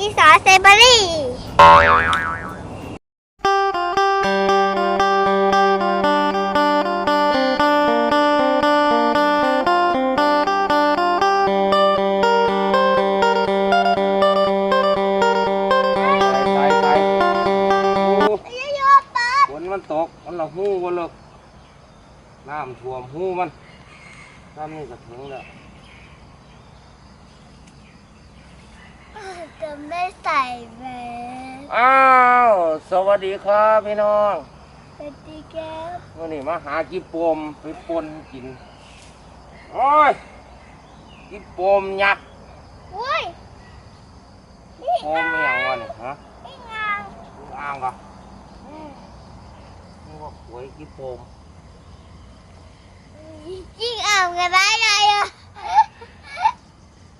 อีสานเซเบอรี่ใส่ใส่โอ้เยอะๆป๊าฝนมันตก มันละหูมันเลยน้ำท่วมหูมันน้ำนี่ก็ถึงแล้ว จะไม่ใส่แหวนอ้าว สวัสดีครับพี่น้องสวัสดีครับวันนี้มาหากิปมไปปนกิน โอ้ย กิปมยักษ์อุ้ยนี่ปมอหย่างวะเนี่ยฮะนี่งางอ่างกะนี่ว่าหวยกิปมจริงอ่างกันได้ไงอะ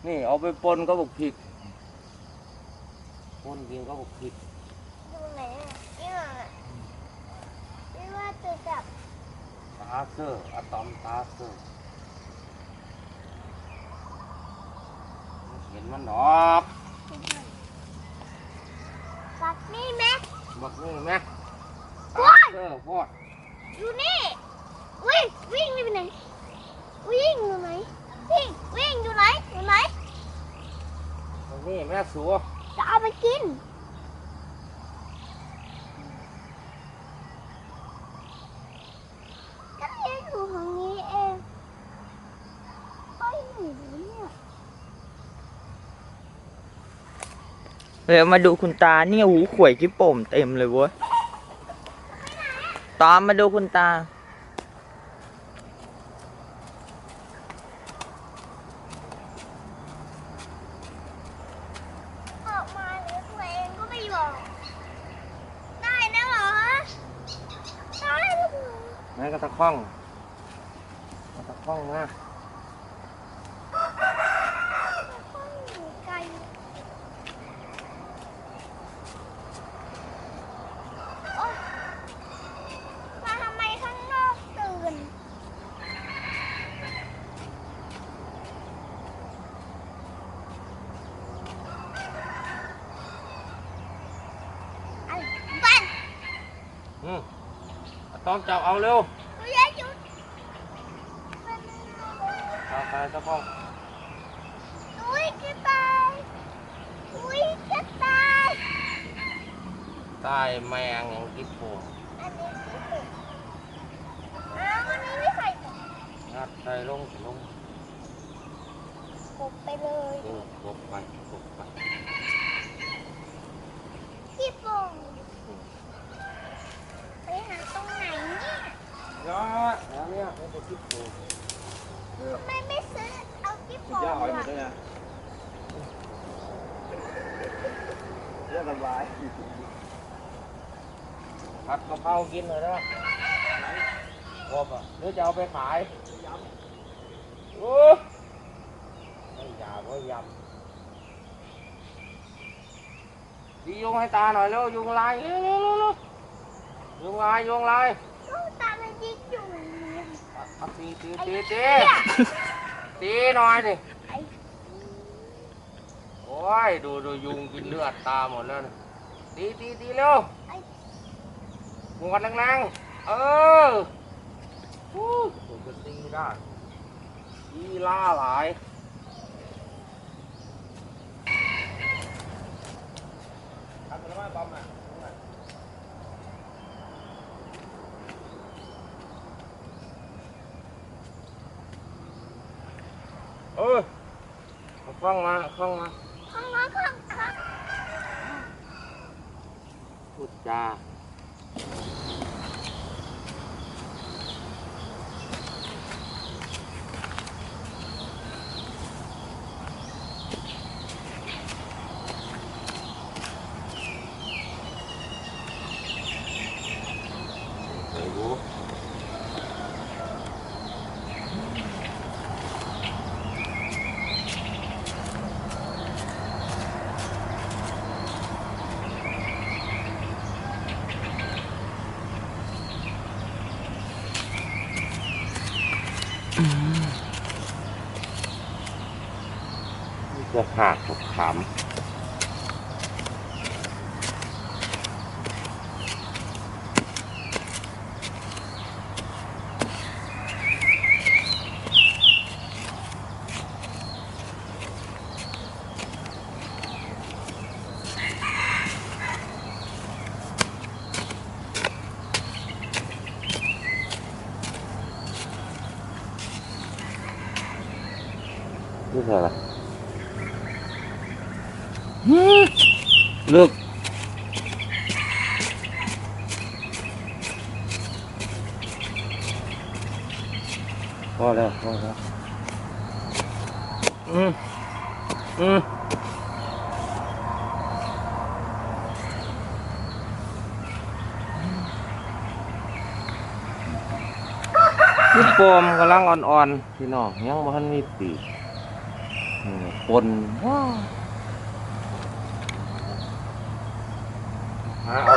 นี่เอาไปปนก็บอกผิด ปนกินก็บอกผิดดูไหนอะนี่อะนี่ว่าจะจับตาเซอร์อะตอมตาเซอร์เห็นมันดอกปักนี่ไหมบักนี่ไหมตาว้ายเซอร์พอดดูนี่วิ่งวิ่งไปไหนวิ่งอยู่ไหนวิ่งวิ่งอยู่ไหนอยู่ไหนบักนี่แม่สัว จะเอาไปกิน ก็เลี้ยงอยู่ตรงนี้เองไปไหนเนี่ยเดี๋ยวมาดูคุณตาเนี่ยหูข่วยกิ๊บโป่มเต็มเลยเว้ยตามมาดูคุณตา ออกมาหรือตัวเองก็ไม่บอก ได้นะเหรอได้หรือเปล่า แม่ก็ตะคล่องก็ตะคล่องนะอยู่ไกลโอ๊ยมาทำไมข้างนอกตื่นไอ้บ้านอืมอะตอมจับเอาเร็ว กูอยากหยุด ตาใครตะคล่องอุ้ยจะตายอุ้ยจะตายตายแมงอย่างกิ๊บโป่งอันนี้คือเป็ดอ้าววันนี้ไม่ใส่กบงัดใส่ลงลงกบไปเลยเออกบไปกบไป พี่ปงไปหาตรงไหนเนี่ย ยอดแล้วเนี่ยเป็นตัวกิ๊บโป่ง ทำไมไม่ซื้อ เอาพี่ปงย่าหอยหมล่ะดเลยนะเรื่องสบายผัดกะเพรากินเลยนะกบอะหรือจะเอาไปขายโอ้ไม่อยากก็ยำดียุงให้ตาหน่อยเร็วยุงลายเร็วเร็วเร็วเร็วยุงลายยุงลายลูกตามันยิงอยู่เนี่ยเอาตีตีไอ้ตีตีเหี้ย ตีหน่อยดิไอ้โอ้ยดูดูยุงกินเลือดตาหมดแล้วนะตีตีตีเร็วไอ้หวดแรงๆเออฮู้ผมจะตีได้อีล่าหลายทำอะไรบ้างบอมอะเออ เอาคล้องมาเอา ห้ากถูกถามข้าง พูดจาเดี๋ยวดูจะหักขำ นี่คืออะไรลึกพ อแล้วพอแล้วอืมอืมนี่ปมกำลังอ่อนๆพี่น้องยังบ่ทันมีปีกปนว้าวหาเอา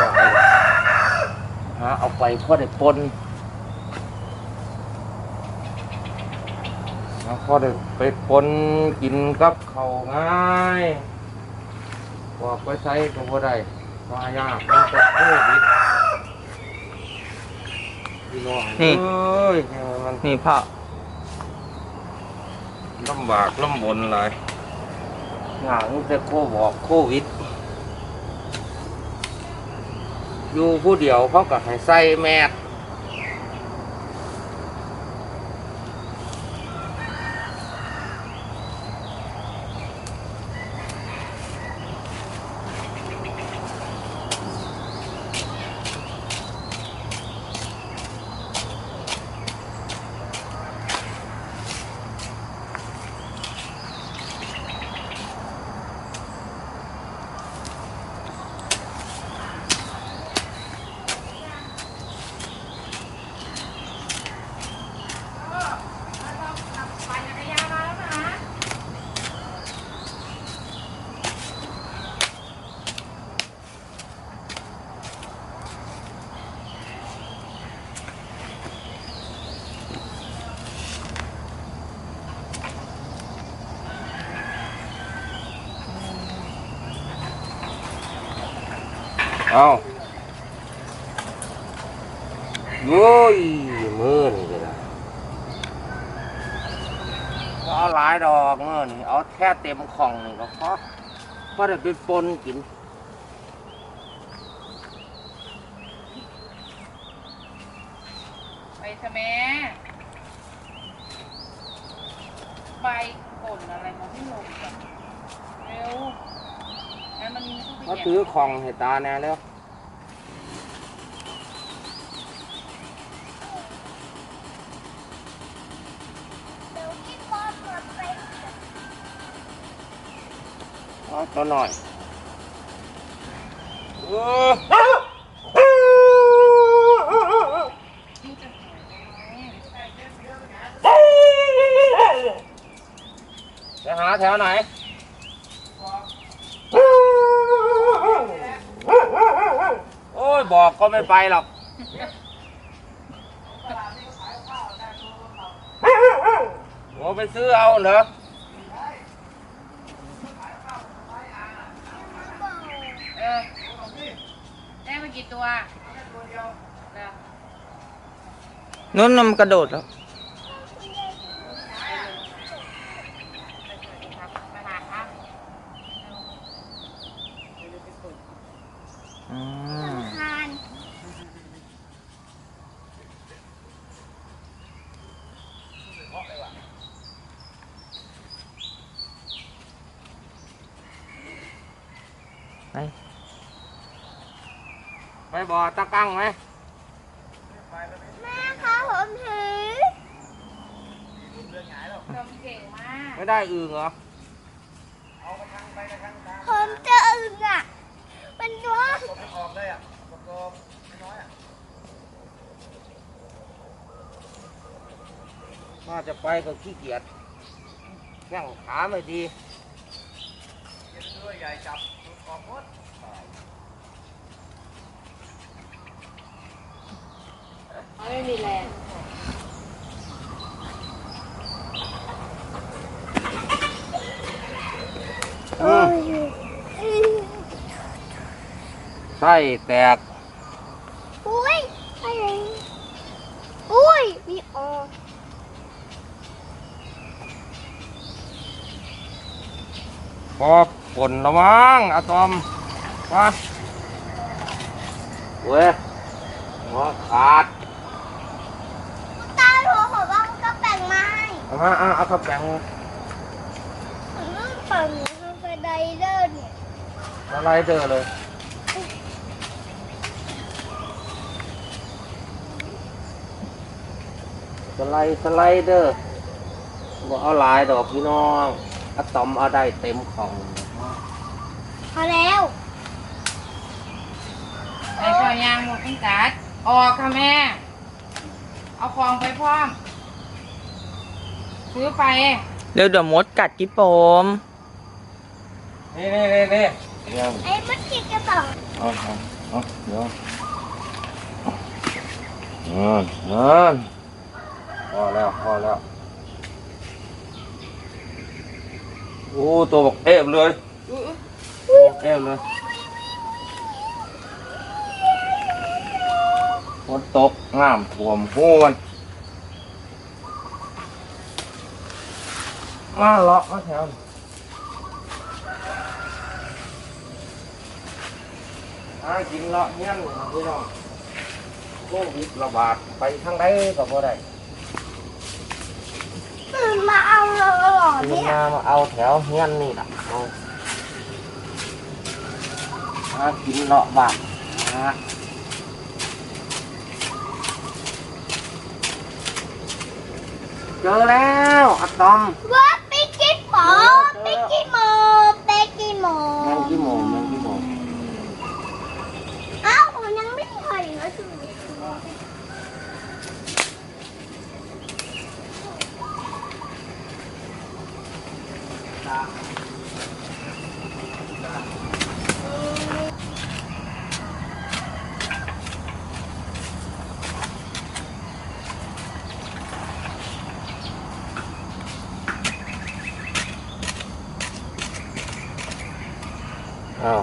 หาเอาไปพอได้ปน หาพอได้ไปปนกินกับเขาวง่ายบอกไปใช้ก็บ่ได้มายากมันจะโควิดพี่น้องเอ้ยมันนี่พ่อลำบากลำบนหลายงานแต่โคบอกโควิด อยู่ผู้เดียวเขาก็ให้ใส่แมส เอาโย้ยมือนี่ก็ได้เอาหลายดอกเงินเอาแค่เต็มของนี่ก็พอพอได้ไปปนกินไปทำไมใบก่นอะไรมาให้ลงก่อนเร็ว งั้นมันต้องไปเขาแกะถือของให้ตาแน่แล้วเดี๋ยวพี่ปอเปิดไปเอาตัวหน่อยเออที่จะหาไงจะหาแถวไหน โอ้ยบอกก็ไม่ไปหรอก โอ้ไปซื้อเอาเหรอ เออได้มากี่ตัวเดี๋ยวนู้นนำกระโดดแล้ว ไปหาครับ อืม ทาน ไป ไปบ่อตะกั้งไหมแม่คะผมถือทำเก่งมากไม่ได้อึ่งเหรอผมจะอึ่งอะ มันร้อนน่าจะไปก็ขี้เกียจแข้งขาไม่ดี ไม่มีแรงอืมไส้แตก อุ้ยอะไรอุ้ยมีออกพอฝนละมั้งอะตอมมาเว้ยหัวขาด ตาหัวข องเราก็แบ่งไม้เอาเอาเอาข้าวแป้งฝั่งหนูทำสไลเดอร์เนี่ยไลเดอร์เลยสไลด์สไลเดอร์บอกเอาลายดอกพี่น้องอะตอมเอาได้เต็มของพอแล้วไอ้ข้าวยางหมดเป็นกัดออกค่ะแม่ เอาของไปพร้อม ซื้อไป เร็วเดี๋ยวมดกัดจิโปมนี่นี่นี่นี่เดี๋ยวไอ้มันกินกระต่ายเอาเอาเอาเดี๋ยวนั่นนั่นพอแล้วพอแล้วโอ้ตัวบอกเอฟเลยเอฟเลยฝนตกน้ำท่วมหูมันมาเลาะมาแถวนี้หากินเลาะเงี้ยนนะพี่น้องโควิดระบาดไปทางใดก็บ่ได้ตื่นมาเอาเลยเหรอคือเนี่ ยมามาเอาแถวเงี้ยนนี่ล่ะเอาหากินเลาะบาดหาเจอแล้ว อะตอมว่าไปกินหมอไปกินหมอไปกินหมอ แมงกี่โมงแมงกี่โมง เอ้าผมยังไม่เคยเลยสิ อ้าว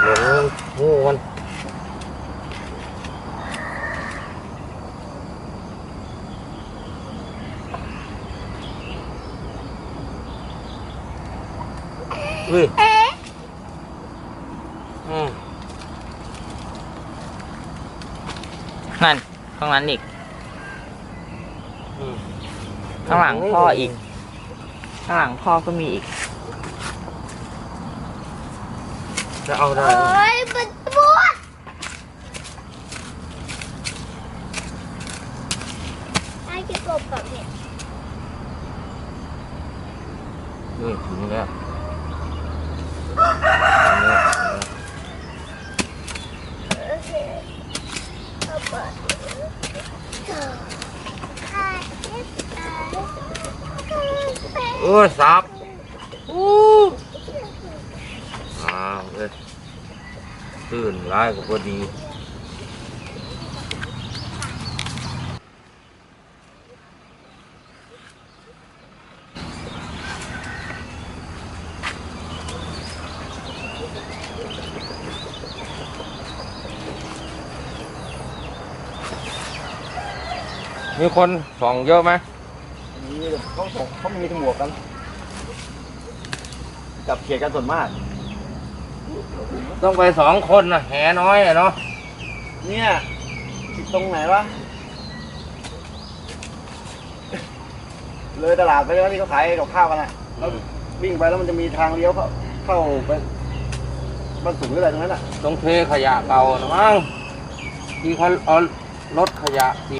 เดี๋ยว งูมันเฮ้ยเอ๊ะอืมนั่น ข้างนั้นอีกอืมข้างหลังพ่ออีก ข้างหลังพ่อก็มีอีก จะเอาได้โอ้ยมันปวดไอ้กินกบกับเนี่ยนี่ถึงแล้วโอเคเอาไปอ่าเอ๊ะอ่าเอ๊ะโอ้ยสับอู้อ้าวเอ้ยตื่นร้ายก็พอดีมีคนส่องเยอะไหมนี่เขาส่งเขาไม่มีหมวกกันกับเขียดกันส่วนมาก ต้องไปสองคนนะแหน้อยอะเนาะเนี่ยติดตรงไหนวะ เลยตลาดไปแล้วที่เขาขายกับข้าวกันอะแล้ววิ่งไปแล้วมันจะมีทางเลี้ยวเข้าเข้าไปบ้านสูงหรืออะไรตรงนั้นอะต้องเทขยะเก่านะมั้งที่เขาเอารถขยะที่